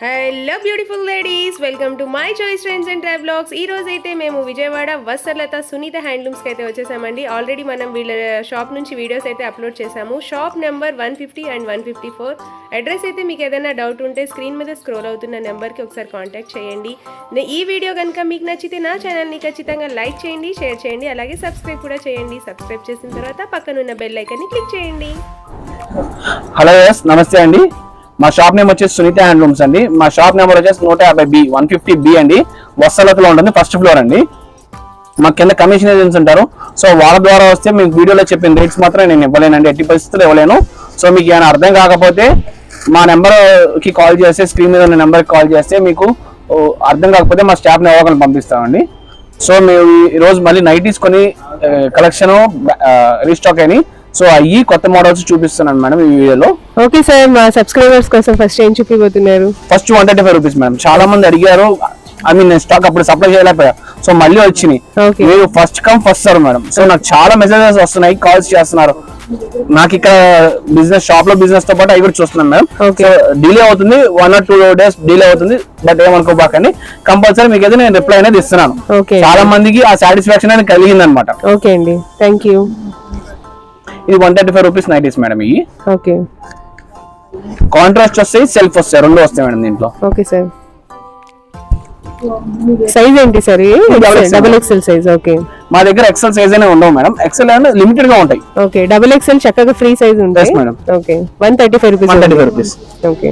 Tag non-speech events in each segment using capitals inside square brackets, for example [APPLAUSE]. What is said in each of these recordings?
Hello beautiful ladies welcome to my choice trends and travelogues ఈ రోజు అయితే మేము విజయవాడ వసర్లత సునీత హ్యాండ్లూమ్స్కి అయితే వచ్చేసామండి. ఆల్రెడీ మనం వీళ్ళ షాప్ నుంచి వీడియోస్ అయితే అప్లోడ్ చేసాము. Shop number one fifty and one fifty four address అయితే మీకు ఏదైనా డౌట్ ఉంటే స్క్రీన్ మీద స్క్రోల్ అవుతున్న నెంబర్కి ఒకసారి కాంటాక్ట్ చేయండి. ఈ వీడియో కనుక మీకు నచ్చితే నా ఛానల్ని ఖచ్చితంగా లైక్ చేయండి షేర్ చేయండి అలాగే సబ్స్క్రైబ్ కూడా చేయండి. సబ్స్క్రైబ్ చేసిన తర్వాత పక్కనున్న బెల్ ఐకన్ని క్లిక్ చేయండి. హలో నమస్తే అండి. మా షాప్ నేమ్ వచ్చేసి సునీత హ్యాండ్లూమ్స్ అండి. మా షాప్ నెంబర్ వచ్చేసి నూట యాభై బి వన్ ఫిఫ్టీ బి అండి. వస్తలతలో ఉంటుంది ఫస్ట్ ఫ్లోర్ అండి. మా కింద కమిషన్ ఏజెంట్స్ ఉంటారు. సో వాళ్ళ ద్వారా వస్తే మీకు వీడియోలో చెప్పిన రేట్స్ మాత్రం నేను ఇవ్వలేనండి ఎట్టి పరిస్థితులు ఇవ్వలేను. సో మీకు ఏమైనా అర్థం కాకపోతే మా నెంబర్కి కాల్ చేస్తే స్క్రీన్ మీద ఉన్న నెంబర్కి కాల్ చేస్తే మీకు అర్థం కాకపోతే మా స్టాఫ్ని ఎవరికైనా పంపిస్తామండి. సో మేము ఈరోజు మళ్ళీ నైటీస్ కొని కలెక్షన్ రీస్టాక్ అయినాయి. సో అయ్యి కొత్త మోడల్స్ చూపిస్తున్నాను మేడం ఈ వీడియోలో. ఓకే సార్ మా సబ్స్క్రైబర్స్ కోసం ఫస్ట్ ఏం చూపిపోతున్నారు first one thirty five rupees madam. చాలా మంది అడిగారు ఐ మీన్ నేను స్టాక్ అప్పుడు సప్లై చేయలేకపోయా. సో మళ్ళీ వచ్చినాయి. మీరు first come first sir madam. So నాకు చాలా మెసేజెస్ వస్తున్నాయి కాల్స్ చేస్తున్నారు. నాకు ఇక్కడ బిజినెస్ షాప్లో బిజినెస్తో పాటు అవి కూడా చూస్తున్నాను మేడం. సో డిలే అవుతుంది one or two days delay అవుతుంది బట్ ఏమనుకోబాకండి. కంపల్సరీ మీకు అయితే నేను రిప్లై అనేది ఇస్తున్నాను. చాలా మందికి ఆ సాటిస్ఫాక్షన్ అనేది కలిగింది అనమాట ఓకే అండి. థ్యాంక్ యూ ఇది one thirty five rupees nighties madam ఇవి. ఓకే. కాంట్రాస్ట్ వస్తాయి సెల్ఫ్ వస్తాయి రెండు వస్తాయి మేడం దీంట్లో. Okay sir. సైజ్ ఏంటి sir. Double XL size okay. మా దగ్గర ఎక్సెల్ సైజ్ అనే ఉండవు మేడం ఎక్సెల్ అనేది లిమిటెడ్గా ఉంటాయి. ఓకే డబుల్ ఎక్స్ఎల్ చక్కగా ఫ్రీ సైజ్ ఉంటాయి madam. Okay one thirty five rupees one thirty five rupees okay.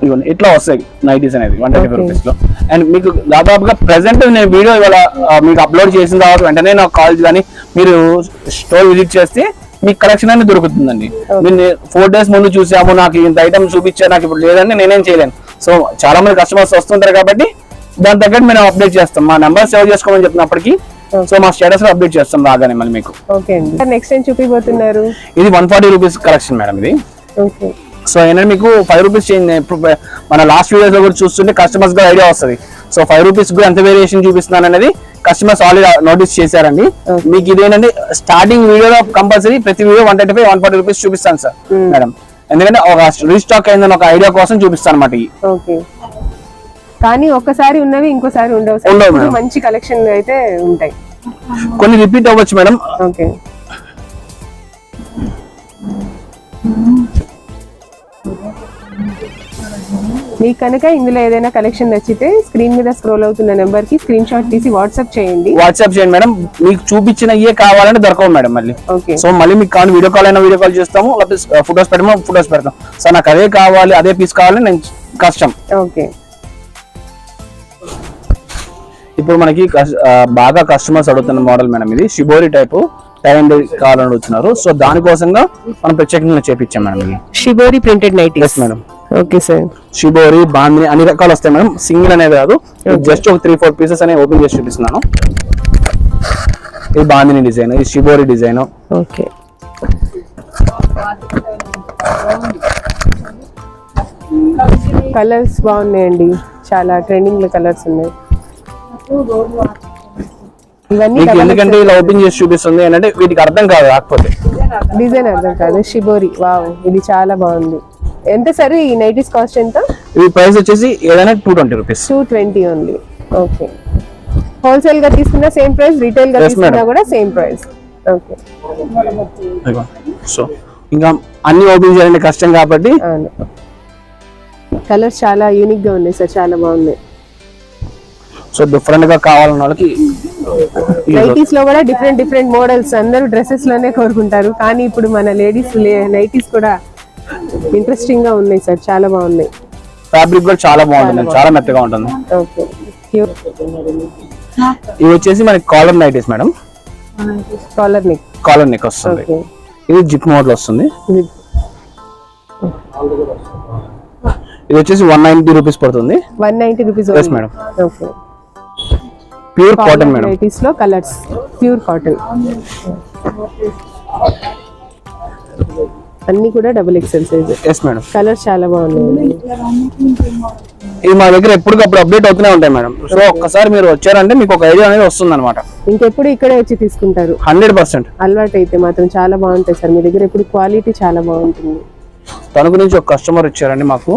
ఇదిగోండి ఇట్లా వస్తాయి నైటీస్ అనేది వన్ థర్టీ ఫైవ్ Okay. రూపీస్లో. అండ్ మీకు దాదాపుగా ప్రెసెంట్ నేను వీడియో ఇవాళ మీకు అప్లోడ్ చేసిన తర్వాత వెంటనే నాకు కాల్ కానీ మీరు స్టోర్ విజిట్ చేస్తే మీకు కలెక్షన్ అనేది దొరుకుతుందండి. మీరు ఫోర్ డేస్ ముందు చూసాము నాకు ఇంత ఐటమ్ చూపించారు నాకు ఇప్పుడు లేదంటే నేనేం చేయలేను. సో చాలా మంది కస్టమర్స్ వస్తుంటారు కాబట్టి దాని తగ్గట్టు మేము అప్డేట్ చేస్తాం. మా నెంబర్ సేవ్ చేసుకోమని చెప్పినప్పటికీ సో మా స్టేటస్లో అప్డేట్ చేస్తాం రాగానే మళ్ళీ మీకు. నెక్స్ట్ ఏం చూపిపోతున్నారు ఇది one forty rupees collection madam ఇది. ఓకే సో ఏంటంటే మీకు ఫైవ్ రూపీస్ చేంజ్ మన లాస్ట్ వీడియోస్లో కూడా చూస్తుంటే కస్టమర్స్గా ఐడియా వస్తుంది. సో ఫైవ్ రూపీస్ కూడా ఎంత వేరియేషన్ చూపిస్తున్నాను అనేది కస్టమర్స్ ఆల్రెడీ నోటీస్ చేశారండి. మీకు ఇదేంటంటే స్టార్టింగ్ వీడియోలో కంపల్సరీ ప్రతి video one thirty five one forty rupees చూపిస్తాను సార్ మేడం ఎందుకంటే ఒక రీస్టాక్ అయిందని ఒక ఐడియా కోసం చూపిస్తాను అనమాట ఓకే కానీ ఒక్కసారి ఉన్నవి ఇంకోసారి ఉండవు. మంచి కలెక్షన్ అయితే ఉంటాయి. కొన్ని రిపీట్ అవ్వచ్చు మేడం ఓకే మీకు కనుక ఇందులో ఏదైనా కలెక్షన్ నచ్చితే స్క్రీన్ మీద స్క్రోల్ అవుతున్న నెంబర్కి స్క్రీన్ షాట్ తీసి వాట్సాప్ చేయండి. వాట్సాప్ చేయండి మేడం. మీకు చూపించిన ఇయే కావాలంటే దొరకవు మేడం మళ్ళీ. ఓకే. సో మళ్ళీ మీకు కావాలి వీడియో కాల్ అయినా వీడియో కాల్ చేస్తాము లేకపోతే ఫొటోస్ పెట్టమో ఫొటోస్ పెడతాం. సార్ నాకు అదే కావాలి అదే పీస్ కావాలి నేను కష్టం ఓకే. ఇప్పుడు మనకి బాగా కస్టమర్స్ అడుగుతున్న మోడల్ మేడం ఇది. షిబోరి టైప్ టై అండ్ కావాలని అడుగుతున్నారు సో దానికోసంగా మనం ప్రత్యేకంగా చేపించాం madam shibori printed night yes madam okay sir shibori bandhani అన్ని రకాలు వస్తాయి మేడం. సింగిల్ అనేది కాదు. జస్ట్ ఒక త్రీ ఫోర్ పీసెస్ అనేవి ఓపెన్ చేసి చూపిస్తున్నాను. ఇది బాందిని డిజైన్ ఇది షిబోరి డిజైన్ ఓకే కలర్స్ బాగున్నాయండి. చాలా ట్రెండింగ్ కలర్స్ ఉన్నాయి. ఇవన్నీ ఎందుకంటే ఇలా ఓపెన్ చేసి చూపిస్తుంది ఏంటంటే వీటికి అర్థం కాదు కాకపోతే. డిజైన్ అర్థం కాదు. షిబోరి వావ్ ఇది చాలా బాగుంది. ఎంత సార్ ఈ నైటీస్ కాస్ట్ ఎంత? ఈ ప్రైస్ వచ్చేసి ఏదైనా two twenty rupees two twenty only okay హోల్సేల్గా తీసుకున్నా సేమ్ ప్రైస్ రీటైల్గా తీసుకున్నా. కూడా సేమ్ ప్రైస్ ఓకే సో ఇంకా అన్ని ఓపెన్ చేయాలంటే కష్టం కాబట్టి కలర్స్ చాలా యూనిక్గా ఉన్నాయి సార్ చాలా బాగున్నాయి. సో డిఫరెంట్గా కావాలన్న వాళ్ళకి నైటీస్లో కూడా డిఫరెంట్ డిఫరెంట్ మోడల్స్ అందరూ డ్రెస్సెస్లోనే కోరుకుంటారు. కానీ ఇప్పుడు మన లేడీస్ నైటీస్ కూడా ఇంట్రెస్టింగ్గా ఉన్నాయి సార్ చాలా బాగున్నాయి. ఫ్యాబ్రిక్ కూడా చాలా బాగుంటుంది చాలా మెత్తగా ఉంటుంది. ఇవి వచ్చేసి మనకి collar nighties madam. Collar neck collar neck వస్తుంది. ఇది జిప్ మోడల్ వస్తుంది. ఇది వచ్చేసి వన్ నైన్టీ రూపీస్ పడుతుంది. One ninety rupees madam. Okay pure cotton madam నైటీస్లో colours pure cotton అన్ని కూడా double XL size yes madam colour చాలా బాగున్నాయి. ఇది మా దగ్గర ఎప్పటికప్పుడు అప్డేట్ అవుతూనే ఉంటాయి మేడం సో ఒక్కసారి మీరు వచ్చారంటే మీకు ఒక ఐడియా అనేది వస్తుంది అనమాట ఇంకెప్పుడు ఇక్కడే వచ్చి తీసుకుంటారు. హండ్రెడ్ పర్సెంట్ అలవాటు అయితే మాత్రం చాలా బాగుంటాయి సార్. మీ దగ్గర ఇప్పుడు క్వాలిటీ చాలా బాగుంటుంది. తణుకు నుంచి ఒక కస్టమర్ వచ్చారండి మాకు.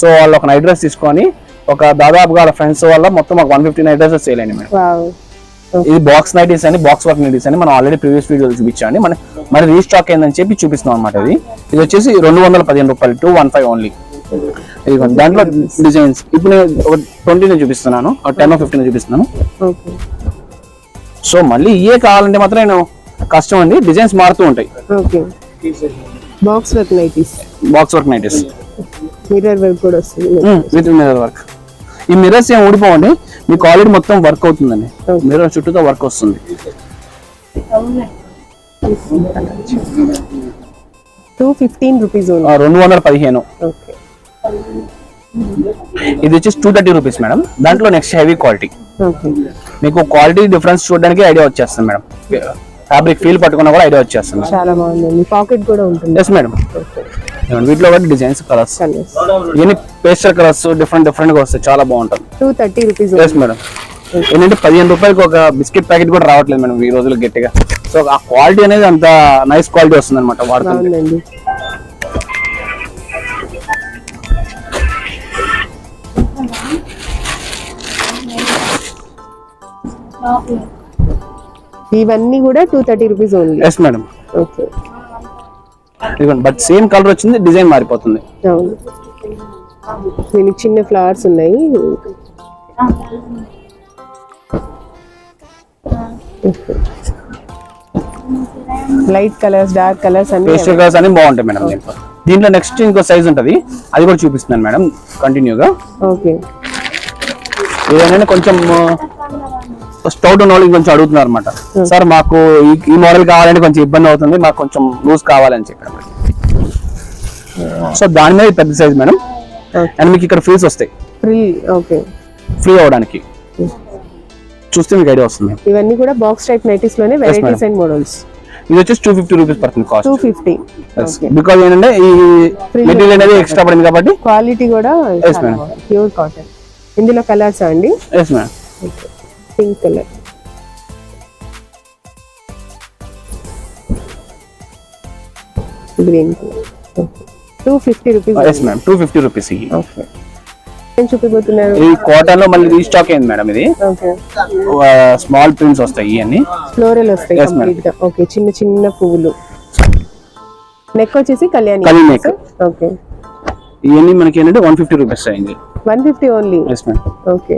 సో వాళ్ళు ఒక నైట్ డ్రెస్ తీసుకొని ఒక దాదాపుగా వాళ్ళ ఫ్రెండ్స్ వల్ల మొత్తం ఒక one fifty night dresses sale అయింది మేడం ఇది బాక్స్ నైటీస్ అని బాక్స్ వర్క్ నైటీస్ అని మనం ఆల్రెడీ ప్రీవియస్ వీడియోలో చూపించండి మన మరి రీస్టాక్ అయిందని చెప్పి చూపిస్తున్నాం అనమాట ఇది. ఇది వచ్చేసి రెండు వందల పదిహేను రూపాయలు టూ వన్ ఫైవ్ ఓన్లీ ఇదిగోండి దాంట్లో డిజైన్స్ ఇప్పుడు నేను ఒక ట్వంటీ నేను చూపిస్తున్నాను. ఒక టెన్ ఫిఫ్టీన్ చూపిస్తున్నాను. సో మళ్ళీ ఇయే కావాలంటే మాత్రం నేను కష్టం అండి. డిజైన్స్ మారుతూ ఉంటాయి. Okay box work nighties box work nighties mirror work కూడా వస్తుంది. విత్ మిర్రర్ వర్క్ ఈ మిర్రర్స్ ఏం ఊడిపోవండి మీకు ఆల్రెడీ మొత్తం వర్క్ అవుతుందండి. మిర్రర్ చుట్టూతో వర్క్ వస్తుంది. టూ ఫిఫ్టీన్ రూపీస్ రెండు వందల పదిహేను. ఓకే ఇది వచ్చేసి టూ థర్టీ రూపీస్ మేడం దాంట్లో నెక్స్ట్ హెవీ క్వాలిటీ మీకు క్వాలిటీ డిఫరెన్స్ చూడడానికి ఐడియా వచ్చేస్తుంది మేడం ఫ్యాబ్రిక్ ఫీల్ పట్టుకున్నా కూడా ఐడియా వచ్చేస్తుంది. చాలా బాగుందండి. పాకెట్ కూడా ఉంటుంది. ఎస్ మేడం వీటిలో కూడా డిజైన్స్ కలర్స్ ఇవన్నీ పేస్టర్ కలర్స్ డిఫరెంట్ డిఫరెంట్గా వస్తాయి. చాలా బాగుంటుంది. Two thirty rupees yes madam ఏంటంటే పదిహేను రూపాయలకి ఒక బిస్కెట్ ప్యాకెట్ కూడా రావట్లేదు మేడం ఈ రోజులు గట్టిగా. సో ఆ క్వాలిటీ అనేది అంత నైస్ క్వాలిటీ వస్తుంది అనమాట వాడుతుంటే. బాగుందండి ఇవన్నీ కూడా two thirty rupees only yes madam okay ఇదిగోండి బట్ సేమ్ కలర్ వచ్చింది డిజైన్ మారిపోతుంది. అవును. దీనికి చిన్న ఫ్లవర్స్ ఉన్నాయి. లైట్ కలర్స్ డార్క్ కలర్స్ అన్ని పేస్టల్ కలర్స్ అన్ని బాగుంటాయి మేడం దీంట్లో. దీంట్లో నెక్స్ట్ ఇంకో సైజ్ ఉంటది. అది కూడా చూపిస్తున్నాను మేడం కంటిన్యూగా ఓకే ఏదైనా కొంచెం స్టౌట్ ఉన్న వాళ్ళు కొంచెం అడుగుతున్నారు అనమాట సార్ మాకు ఈ- మోడల్ కావాలంటే కొంచెం ఇబ్బంది అవుతుంది మాకు కొంచెం లూజ్ కావాలని చెప్పారు సో దాని మీద పెద్ద సైజ్ మేడం. అండ్ మీకు ఇక్కడ ఫ్రీస్ వస్తాయి. ఫ్రీ అవడానికి చూస్తే మీకు ఐడియా వస్తుంది. ఇవన్నీ కూడా బాక్స్ టైప్ నైటీస్లోనే వెరైటీస్. అండ్ మోడల్స్ ఇది వచ్చేసి టూ ఫిఫ్టీ రూపీస్ పడుతుంది two cost fifty okay because ఏంటంటే ఈ మెటీరియల్ అనేది ఎక్స్ట్రా పడింది కాబట్టి క్వాలిటీ కూడా. ప్యూర్ కాటన్ ఇందులో కలర్స్ అండి. Yes madam pink colour green colour two fifty rupees yes two fifty rupees ఇవి ఓకే చూపిపోతున్నారు ఈ కాటన్లో మళ్ళీ రీస్టాక్ అయింది మేడం ఇది? స్మాల్ ప్రింట్స్ వస్తాయి ఇవన్నీ ఫ్లోరల్ వస్తాయి. కంప్లీట్గా. ఓకే చిన్న చిన్న పువ్వులు. నెక్ వచ్చేసి కళ్యాణి. ఓకే ఇవన్నీ మనకి ఏంటంటే వన్ ఫిఫ్టీ రూపీస్ అయింది. వన్ ఫిఫ్టీ ఓన్లీ ఓకే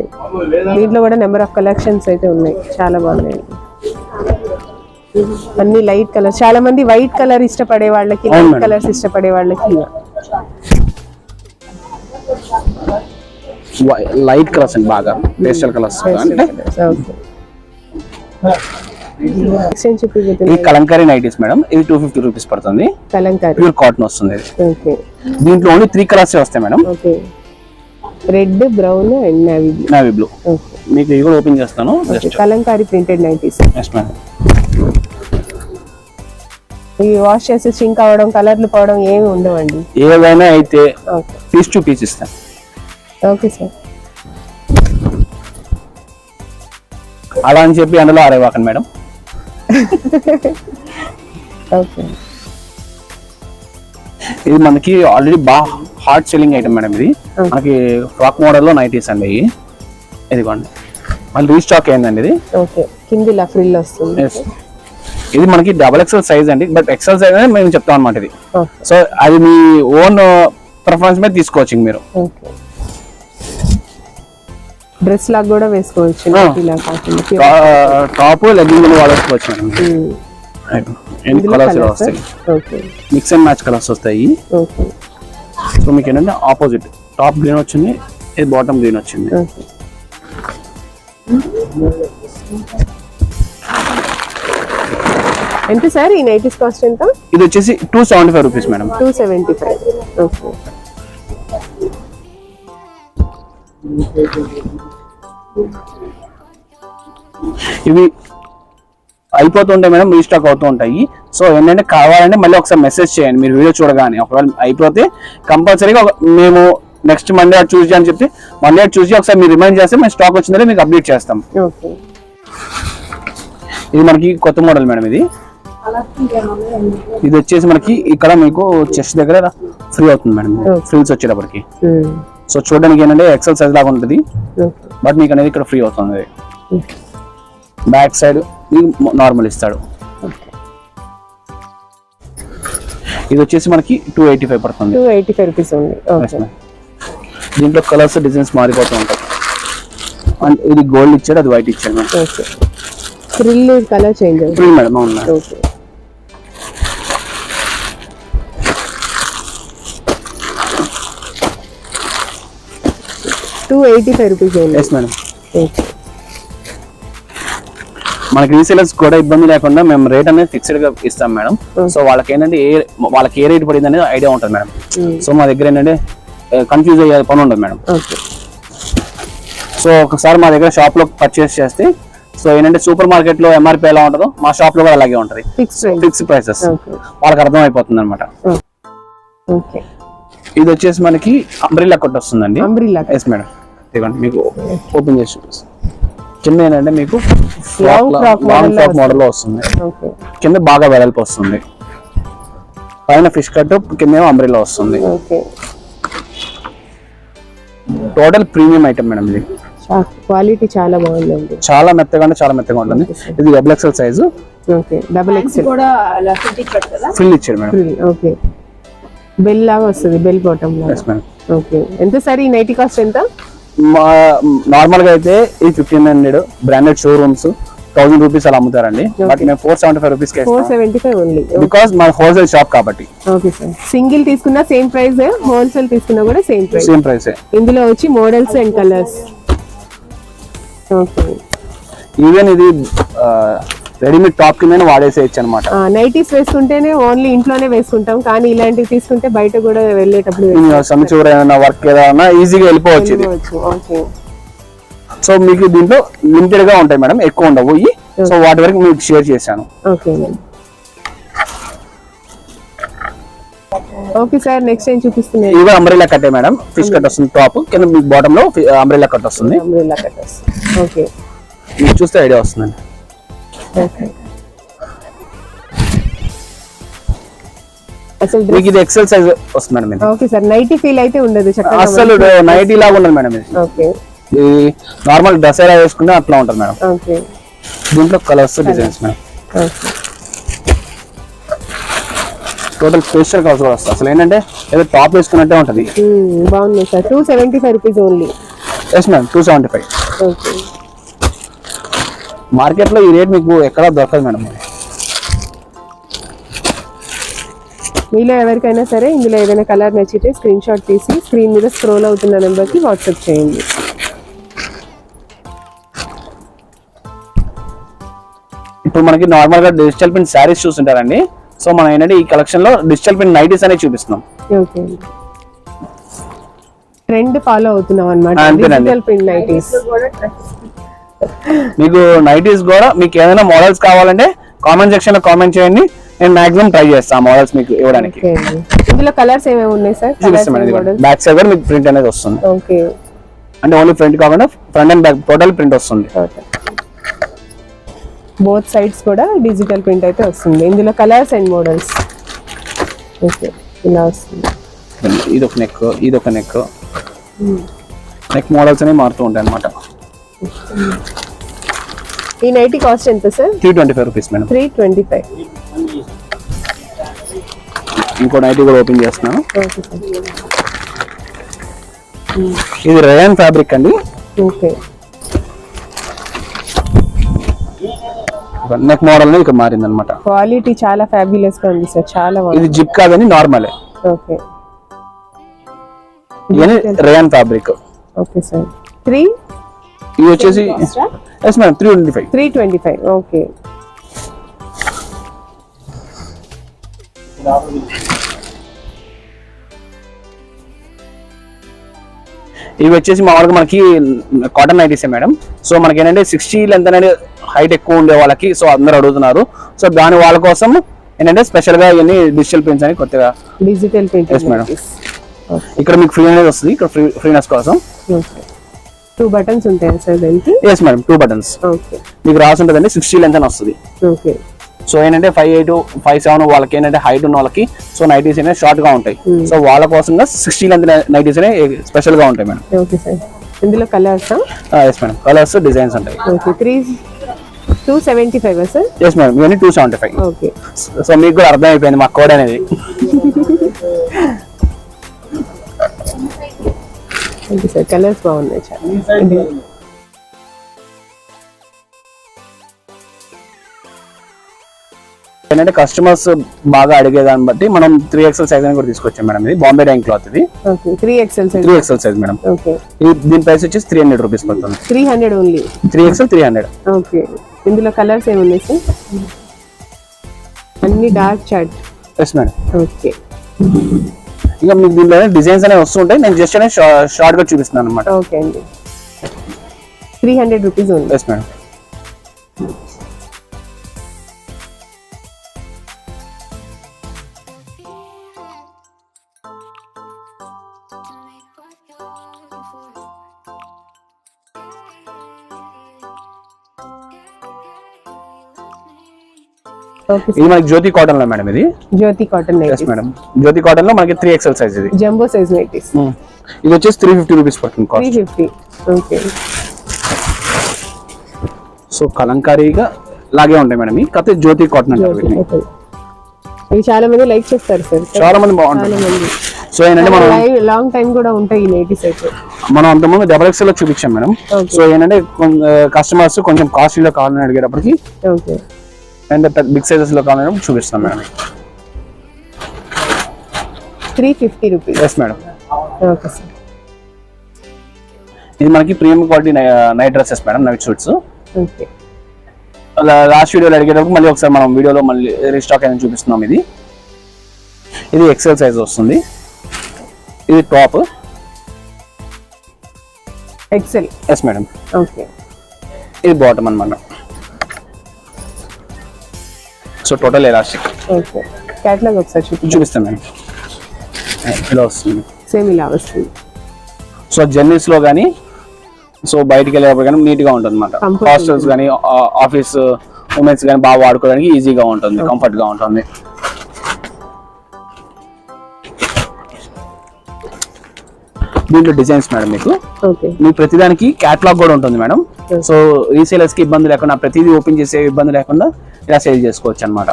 దీంట్లో కూడా నెంబర్ ఆఫ్ కలెక్షన్స్ అయితే ఉన్నాయి. చాలా బాగున్నాయి. అన్ని లైట్ కలర్ చాలా మంది వైట్ కలర్ ఇష్టపడే వాళ్ళకి లైట్. కలర్స్ ఇష్టపడే వాళ్ళకి. లైట్ కలర్స్ అండి బాగా. పేస్టల్ కలర్స్ చూపిపోతుంది కలంకారీ నైటీస్ మేడం. ఇది టూ ఫిఫ్టీ రూపీస్ పడుతుంది. కలంకారీ. ప్యూర్ కాటన్ వస్తుంది దీంట్లో ఓన్లీ త్రీ కలర్స్ వస్తాయి madam. Red brown and navy navy blue okay మీకు ఇవి కూడా ఓపెన్ చేస్తాను. Kalamkari printed nighties yes madam ఇవి వాష్ చేసి సింక్ అవ్వడం కలర్లు పోవడం ఏమి ఉండవండి. ఏదైనా అయితే పీస్ టు పీస్ ఇస్తాను. ఓకే సార్ అలా అని చెప్పి అందులో ఆరేవాకండి మేడం ఓకే [LAUGHS] ఇది మనకి ఆల్రెడీ బాగా హార్డ్ సెల్లింగ్ ఐటమ్ మేడం ఇది. మనకి ఫ్రాక్ మోడల్లో నైటీస్ అండి ఇవి ఇదిగోండి. మళ్ళీ రీస్టాక్ అయిందండి ఇది? ఓకే. కింది ఇలా ఫ్రిల్ వస్తుంది ఇది మనకి డబల్ ఎక్సెల్ సైజ్ అండి. బట్ ఎక్సెల్ సైజ్ అనేది మేము చెప్తాం అనమాట ఇది. సో అది మీ ఓన్ ప్రిఫరెన్స్ మీద తీసుకోవచ్చు మీరు. డ్రెస్ లాగా కూడా వేసుకోవచ్చు. టాప్ లెగ్గింగ్ వాడేసుకోవచ్చు. ఎన్ని కలర్స్? వస్తాయి. మిక్స్ అండ్ మ్యాచ్ కలర్స్ వస్తాయి. సో మీకు ఏంటంటే ఆపోజిట్ టాప్ గ్రీన్ వచ్చింది ఇది బాటమ్ గ్రీన్ వచ్చింది? ఎంత సార్ ఈ నైటీస్ కాస్ట్ ఎంత? ఇది వచ్చేసి two seventy five rupees madam two seventy five okay ఇవి అయిపోతుంటాయి మేడం రీస్టాక్ అవుతూ ఉంటాయి సో ఏంటంటే కావాలంటే మళ్ళీ ఒకసారి మెసేజ్ చేయండి. మీరు వీడియో చూడగానే ఒకవేళ అయిపోతే కంపల్సరీగా మేము నెక్స్ట్ మండే చూసి అని చెప్పి మండే చూసి ఒకసారి మీరు రిమైండ్ చేస్తే మేము స్టాక్ వచ్చిందంటే మీకు అప్డేట్ చేస్తాం. ఇది మనకి కొత్త మోడల్ మేడం ఇది. ఇది వచ్చేసి మనకి ఇక్కడ మీకు చెస్ట్ దగ్గర ఫ్రీ అవుతుంది మేడం. ఫ్రిల్స్ వచ్చేటప్పటికి. సో చూడడానికి ఏంటంటే ఎక్సెల్ సైజ్ లాగా ఉంటుంది. బట్ మీకు అనేది ఇక్కడ ఫ్రీ అవుతుంది. బ్యాక్ సైడ్ నార్మల్ ఇస్తాడు. ఇది వచ్చేసి మనకి టూ ఎయిటీ ఫైవ్ పడుతుంది టూ ఎయిటీ ఫైవ్ రూపీస్ ఉంది దీంట్లో కలర్స్ డిజైన్స్ మారిపోతూ ఉంటాయి. అండ్ ఇది గోల్డ్ ఇచ్చాడు అది వైట్ ఇచ్చాడు మేడం ఓకే థ్రిల్ కలర్ చేంజ్ ఫ్రీ మేడం అవును okay two eighty five rupees yes madam okay మనకి రీసేలర్స్ కూడా ఇబ్బంది లేకుండా మేము రేట్ అనేది ఫిక్స్డ్గా ఇస్తాం మేడం. సో వాళ్ళకి ఏంటంటే ఏ వాళ్ళకి ఏ రేట్ పడింది అనేది ఐడియా ఉంటుంది మేడం. సో మా దగ్గర ఏంటంటే కన్ఫ్యూజ్ అయ్యే పని ఉండదు మేడం. సో ఒకసారి మా దగ్గర షాప్లో పర్చేస్ చేస్తే సో ఏంటంటే సూపర్ మార్కెట్లో ఎంఆర్పీ ఎలా ఉంటుందో మా షాప్లో కూడా అలాగే ఉంటుంది. ఫిక్స్ ప్రైసెస్ వాళ్ళకి అర్థం అయిపోతుంది అనమాట ఓకే ఇది వచ్చేసి మనకి అంబ్రిల్లా కొట్టు వస్తుందండి. అంబ్రిల్లా ఎస్ మేడం మీకు ఓపెన్ చేసి చూపిస్తాను. కింద ఏంటంటే మీకు లాంగ్ ఫ్రాక్ మోడల్లో వస్తుంది. ఓకే కింద బాగా వెడల్పు వస్తుంది. పైన ఫిష్ కట్ కింద అంబ్రిల్లా వస్తుంది. Okay total premium item madam ఇది. క్వాలిటీ చాలా బాగుందండి. చాలా మెత్తగా అంటే చాలా మెత్తగా ఉంటుంది. ఇది double XL size okay double XL కూడా ఫిల్ ఇచ్చాడు మేడం. ఓకే బెల్ లాగా వస్తుంది బెల్ బాటమ్ లాగా. ఓకే ఎంత సార్ ఈ నైటీ కాస్ట్ ఎంత? మా నార్మల్గా అయితే ఈ fifteen hundred branded showrooms thousand rupees అలా అమ్ముతారండి. బట్ మేము four seventy five rupees four seventy five only. Because మా హోల్సేల్ షాప్ కాబట్టి. Okay sir. సింగిల్ తీసుకున్నా సేమ్ ప్రైస్ హోల్సేల్ తీసుకున్నా కూడా సేమ్ ప్రైస్. సేమ్ ప్రైస్ ఇందులో వచ్చి models and colours. Okay. Even ఇది రెడీమేడ్ టాప్ కింద వాడేసేయచ్చు అనమాట నైటీస్ వేసుకుంటేనే ఓన్లీ ఇంట్లోనే వేసుకుంటాం కానీ ఇలాంటివి తీసుకుంటే బయట కూడా వెళ్ళేటప్పుడు సమ్మె చివర ఏదైనా వర్క్ ఏదైనా ఈజీగా వెళ్ళిపోవచ్చు ఇది. సో మీకు దీంట్లో లిమిటెడ్గా ఉంటాయి మేడం ఎక్కువ ఉండవు సో వాటి వరకు మీకు షేర్ చేశాను. ఓకే ఓకే సార్ నెక్స్ట్ ఏం చూపిస్తున్నాయి? ఇవి అంబ్రెల్లా కట్టే మేడం ఫిష్ కట్ వస్తుంది టాప్ కింద మీకు బాటమ్లో అంబ్రెల్లా కట్ వస్తుంది అంబ్రెల్లా కట్టర్స్ ఓకే. మీకు చూస్తే ఐడియా వస్తుందండి. మీకు ఇది ఎక్సెల్ సైజ్ వస్తుంది madam okay sir nighty feel అయితే ఉండదు అసలు నైట్ లాగా ఉండదు మేడం ఇది. ఓకే ఇది నార్మల్ దసరా వేసుకుంటే అట్లా ఉంటుంది మేడం ఓకే దీంట్లో colours designs madam total pastel colours కూడా వస్తాయి. అసలు ఏంటంటే ఏదో టాప్ వేసుకున్నట్టే ఉంటుంది. మ్మ్, బాగుంది sir two seventy five rupees only yes madam two seventy five okay మార్కెట్లో ఈ రేట్ మీకు ఎక్కడా దొరకదు మేడం. మీలో ఎవరికైనా సరే ఇందులో ఏదైనా కలర్ నచ్చితే స్క్రీన్ షాట్ తీసి స్క్రీన్ మీద స్క్రోల్ అవుతున్న నెంబర్కి వాట్సాప్ చేయండి. ఇప్పుడు మనకి నార్మల్గా డిజిటల్ ప్రింట్ శారీస్ చూస్తుంటారండి. సో మనం ఏంటంటే ఈ కలెక్షన్లో డిజిటల్ ప్రింట్ నైటీస్ అనేవి చూపిస్తున్నాం. ఓకే. ట్రెండ్ ఫాలో అవుతున్నాం అనమాట. Digital print nighties. మీకు నైటీస్ కూడా మీకు ఏదైనా మోడల్స్ కావాలంటే కామెంట్ సెక్షన్లో కామెంట్ చేయండి. నేను మాక్సిమం ట్రై చేస్తాను మోడల్స్ మీకు ఇవ్వడానికి. ఇందులో కలర్స్ ఏమేమి ఉన్నాయి సార్ చూపిస్తాం బ్యాక్ సైడ్ కూడా మీకు ప్రింట్ అనేది వస్తుంది. ఓకే అంటే ఓన్లీ ఫ్రంట్ కాకుండా front and back total print వస్తుంది. బోత్ సైడ్స్ కూడా డిజిటల్ ప్రింట్ అయితే వస్తుంది. ఇందులో కలర్స్ అండ్ మోడల్స్ ఓకే ఇలా వస్తుంది. ఇది ఒక నెక్ ఇది ఒక నెక్ నెక్ మోడల్స్ అనేవి మారుతూ ఉంటాయి అనమాట ఈ నైటీ కాస్ట్ ఎంత sir? Three twenty five rupees madam. Three twenty five. ఇంకో నైటీ కూడా ఓపెన్ చేస్తున్నాను. ఇది రయాన్ ఫ్యాబ్రిక్ అండి. ఓకే. నెక్ మోడల్ ఇక్కడ మారింది అనమాట క్వాలిటీ చాలా ఫ్యాబ్యులస్గా ఉంది సార్. చాలా ఇది జిప్ కాదని నార్మలే ఓకే. ఇది rayon fabric okay sir. Three ఇది వచ్చేసి yes madam three twenty five three twenty five okay ఇవి వచ్చేసి మామూలుగా మనకి కాటన్ నైటీసే మేడం సో మనకి ఏంటంటే సిక్స్టీ లెంత్ అనేది హైట్ ఎక్కువ ఉండే వాళ్ళకి సో అందరు అడుగుతున్నారు. సో దాని వాళ్ళ కోసం ఏంటంటే స్పెషల్గా ఇవన్నీ డిజిటల్ ప్రింట్స్ అని కొత్తగా డిజిటల్ madam. ప్రింటింగ్ ఇక్కడ మీకు ఫ్రీ అనేది వస్తుంది ఇక్కడ ఫ్రీ ఫ్రీనెస్ కోసం. టూ బటన్స్ ఉంటాయి సార్ దానికి yes madam two buttons okay మీకు రాసి ఉంటుందండి సిక్స్టీ లెంత్ అని వస్తుంది. ఓకే సో ఏంటంటే ఫైవ్ ఎయిట్ ఫైవ్ సెవెన్ వాళ్ళకి ఏంటంటే హైట్ ఉన్న వాళ్ళకి సో నైటీస్ అనేది షార్ట్గా ఉంటాయి. సో వాళ్ళ కోసంగా సిక్స్టీ లెంత్ నైటీస్ అనేవి స్పెషల్గా ఉంటాయి మేడం ఓకే సార్ ఇందులో colours yes madam colours designs ఉంటాయి. Okay three two seventy five sir yes madam ఇవన్నీ two seventy five okay so మీకు కూడా అర్థమైపోయింది మా కోడ్ అనేది. ఓకే సార్ కలర్స్ బాగున్నాయి చాలా ఏంటంటే కస్టమర్స్ బాగా అడిగేదాన్ని బట్టి మనం త్రీ ఎక్సెల్ సైజ్ అని కూడా తీసుకొచ్చాం మేడం. ఇది బాంబే డైన్ క్లాత్ ఇది. Three XL size three XL size madam. దీని ప్రైస్ వచ్చేసి త్రీ హండ్రెడ్ రూపీస్ పడుతుంది three hundred only three XL three hundred okay ఇందులో కలర్స్ ఏమున్నాయి సార్ అన్ని డార్క్ చార్ట్ ఎస్ మేడం ఓకే ఇంకా మీకు దీనిలో డిజైన్స్ అనేవి వస్తుంటాయి. నేను జస్ట్ అనేది షార్ట్గా చూపిస్తున్నాను అనమాట ఓకే అండి. త్రీ హండ్రెడ్ రూపీస్ ఉంది ఎస్ మేడం ఇది మనకి జ్యోతి కాటన్లో మేడం ఇది? జ్యోతి కాటన్ మేడం జ్యోతి కాటన్లో మనకి త్రీ ఎక్సెల్ సైజ్ ఇది. Jumbo size nighties. Hmm. ఇది వచ్చేసి త్రీ ఫిఫ్టీ రూపీస్ పడుతుంది త్రీ ఫిఫ్టీ ఓకే సో కలంకారీగా లాగే ఉంటాయి మేడం ఇవి. కాకపోతే జ్యోతి కాటన్ ఇవి చాలా మంది లైక్ చేస్తారు సార్ చాలా మంది బాగుంటాయి మంది. సో ఏంటంటే మనం లాంగ్ టైం కూడా ఉంటాయి ఈ నైటీస్ అయితే. మనం అంతకుముందు డబల్ ఎక్స్ఎల్లో చూపించాం మేడం. సో ఏంటంటే కస్టమర్స్ కొంచెం కాస్ట్లీలో కావాలని అడిగేటప్పటికి ఓకే అండ్ బిగ్ సైజెస్లో కావాలని చూపిస్తాం madam. Three fifty rupees. Yes madam okay sir. ఇది మనకి premium quality night dresses madam night suits okay. Last వీడియోలో అడిగేటప్పుడు మళ్ళీ ఒకసారి మనం వీడియోలో మళ్ళీ రీస్టాక్ అయిన చూపిస్తున్నాం ఇది. ఇది ఎక్సెల్ సైజ్ వస్తుంది. ఇది top. XL yes madam okay. ఇది బాటమ్ అన్నమాట. So total elastic okay catalogue ఒకసారి చూపించు చూపిస్తాం మేడం. ఇలా వస్తుంది? సేమ్ ఇలా వస్తుంది. సో జర్నీస్లో కానీ సో బయటికి వెళ్ళేటప్పుడు కానీ నీట్గా ఉంటుంది అనమాట Comfort హాస్టల్స్ కానీ ఆఫీస్ ఉమెన్స్ కానీ బాగా వాడుకోవడానికి ఈజీగా ఉంటుంది కంఫర్ట్గా ఉంటుంది. దీంట్లో డిజైన్స్ మేడం మీకు. మీ ప్రతిదానికి క్యాటలాగ్ కూడా ఉంటుంది మేడం. సో రీసేలర్స్కి ఇబ్బంది లేకుండా ప్రతిదీ ఓపెన్ చేసే ఇబ్బంది లేకుండా ఇలా సేల్ చేసుకోవచ్చు అనమాట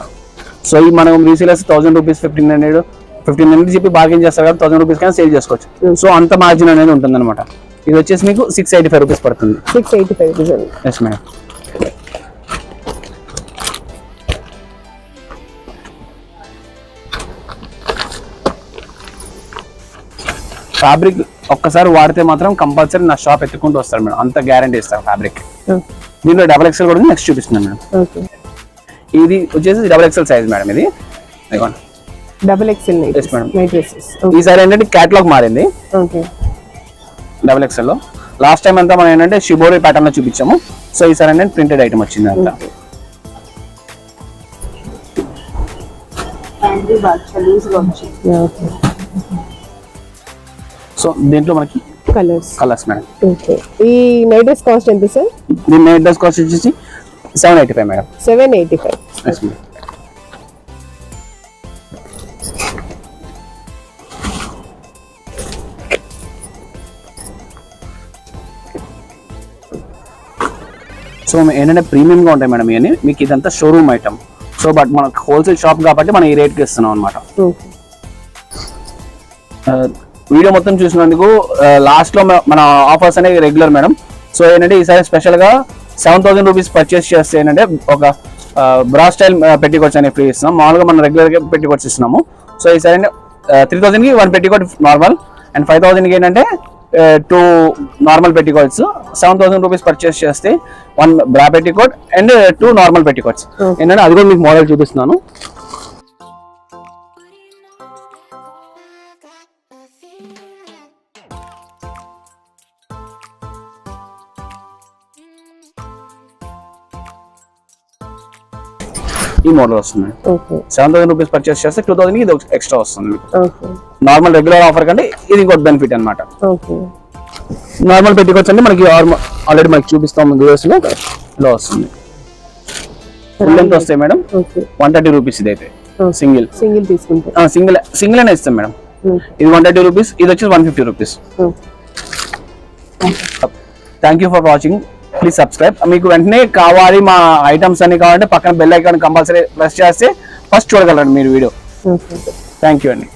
సో ఈ మనం resellers thousand rupees fifteen hundred fifteen hundred చెప్పి బార్గెన్ చేస్తారు కదా థౌసండ్ రూపీస్ కానీ సేల్ చేసుకోవచ్చు. సో అంత మార్జిన్ అనేది ఉంటుంది అనమాట ఇది వచ్చేసి మీకు సిక్స్ ఎయిటీ ఫైవ్ రూపీస్ పడుతుంది. Six eighty five rupees yes madam fabric ఒక్కసారి వాడితే మాత్రం కంపల్సరీ నా షాప్ ఎత్తుకుంటూ వస్తారు మేడం. అంత గ్యారంటీ ఇస్తారు ఫ్యాబ్రిక్ దీంట్లో డబల్ ఎక్స్ఎల్ కూడా నెక్స్ట్ చూపిస్తున్నాను మేడం. ఇది వచ్చేసి డబల్ ఎక్స్ఎల్ సైజ్ మేడం ఇది. డబుల్ ఎక్సెల్ డ్రెస్సెస్ ఈసారి ఏంటంటే క్యాటలాగ్ మారింది. ఓకే డబల్ ఎక్స్ఎల్లో. లాస్ట్ టైం అంతా మనం ఏంటంటే షిబోరి ప్యాటర్న్లో చూపించాము. సో ఈసారి ఏంటంటే ప్రింటెడ్ ఐటమ్ వచ్చింది అంతా ఓకే సో దీంట్లో మనకి కలర్స్ కలర్స్ మేడం ఈ నైట్ డ్రెస్ కాస్ట్ ఎంత సార్ దీని నైట్ డ్రెస్ కాస్ట్ వచ్చేసి seven eighty five madam seven eighty five madam so ఏంటంటే ప్రీమియంగా ఉంటాయి మేడం ఇవన్నీ. మీకు ఇదంతా షోరూమ్ ఐటమ్ సో బట్ మనకు హోల్సేల్ షాప్ కాబట్టి మనం ఈ రేట్కి ఇస్తున్నాం అనమాట ఓకే. వీడియో మొత్తం చూసినందుకు లాస్ట్లో మ- మన ఆఫర్స్ అనేవి రెగ్యులర్ మేడం. సో ఏంటంటే ఈసారి స్పెషల్గా సెవెన్ థౌసండ్ రూపీస్ పర్చేస్ చేస్తే ఏంటంటే ఒక బ్రా స్టైల్ పెట్టికోట్స్ అనేవి ఫ్రీ ఇస్తున్నాం. మామూలుగా మనం రెగ్యులర్గా పెట్టికోట్స్ ఇస్తున్నాము. సో ఈసారి three థౌసండ్కి one petticoat normal and five థౌసండ్కి ఏంటంటే two normal petticoats seven thousand rupees purchase చేస్తే one bra petticoat and two normal petticoats. ఏంటంటే అది కూడా మీకు మోడల్ చూపిస్తున్నాను. ఈ మోడల్ వస్తుంది సెవెన్ థౌసండ్ రూపీస్ పర్చేస్ చేస్తే టూ థౌసండ్ ఇది ఎక్స్ట్రా వస్తుంది మీకు. నార్మల్ రెగ్యులర్ ఆఫర్ కంటే ఇది ఇంకోటి బెనిఫిట్ అన్నమాట. ఓకే. నార్మల్ పెట్టుకోవచ్చు అండి మనకి ఆల్రెడీ మనకి చూపిస్తాం వ్యూవర్స్లో ఇలా వస్తుంది. ఫుల్ లెంత్ వస్తాయి మేడం. వన్ థర్టీ రూపీస్ ఇది అయితే సింగిల్. సింగిల్ తీసుకుంటే. సింగిల్ సింగిల్ అనే ఇస్తాం మేడం. ఇది వన్ థర్టీ రూపీస్ ఇది వచ్చేసి one fifty rupees. Thank you for watching please subscribe మీకు వెంటనే కావాలి మా ఐటమ్స్ అన్ని కావాలంటే పక్కన బెల్ ఐకాన్ కంపల్సరీ ప్రెస్ చేస్తే ఫస్ట్ చూడగలరు మీరు వీడియో థ్యాంక్ యూ అండి.